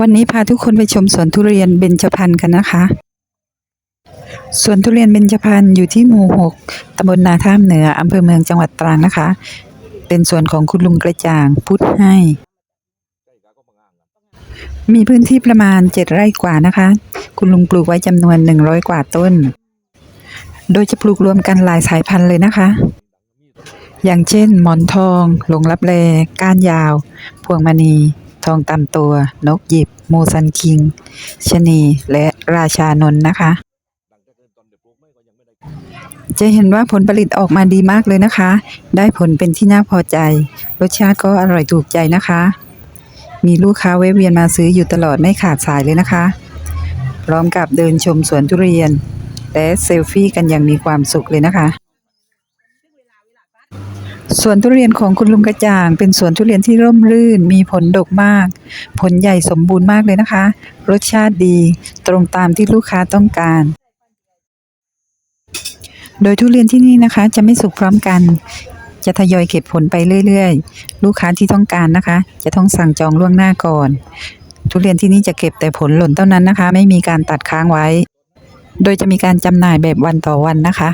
วันนี้พาทุกคนไปชมสวนทุเรียนเบญจพรรณกันนะคะสวนทุเรียนเบญจพรรณอยู่ที่หมู่6ตำบลนาท่ามเหนืออำเภอเมืองจังหวัดตรังนะคะ เป็นสวนของคุณลุงกระจ่างพุทธให้ มีพื้นที่ประมาณ7ไร่กว่านะคะ คุณลุงปลูกไว้จำนวน100กว่าต้น โดยจะปลูกรวมกันหลายสายพันธุ์เลยนะคะ อย่างเช่น หมอนทอง หลงลับแลก้านยาว พวงมณี ทองตำตัวนกหยิบโมซันคิง ชนีและราชานนนะคะ จะเห็นว่าผลผลิตออกมาดีมากเลยนะคะ ได้ผลเป็นที่น่าพอใจ รสชาติก็อร่อยถูกใจนะคะ มีลูกค้าแวะเวียนมาซื้ออยู่ตลอดไม่ขาดสายเลยนะคะ พร้อมกับเดินชมสวนทุเรียน และเซลฟี่กันอย่างมีความสุขเลยนะคะ สวนทุเรียนของคุณลุงกระจ่าง เป็นสวนทุเรียนที่ร่มรื่น มีผลดกมาก ผลใหญ่สมบูรณ์มากเลยนะคะ รสชาติดี ตรงตามที่ลูกค้าต้องการ โดยทุเรียนที่นี่นะคะ จะไม่สุกพร้อมกัน จะทยอยเก็บผลไปเรื่อยๆ ลูกค้าที่ต้องการนะคะ จะต้องสั่งจองล่วงหน้าก่อน ทุเรียนที่นี่จะเก็บแต่ผลหล่นเท่านั้นนะคะ ไม่มีการตัดค้างไว้ โดยจะมีการจำหน่ายแบบวันต่อวันนะคะ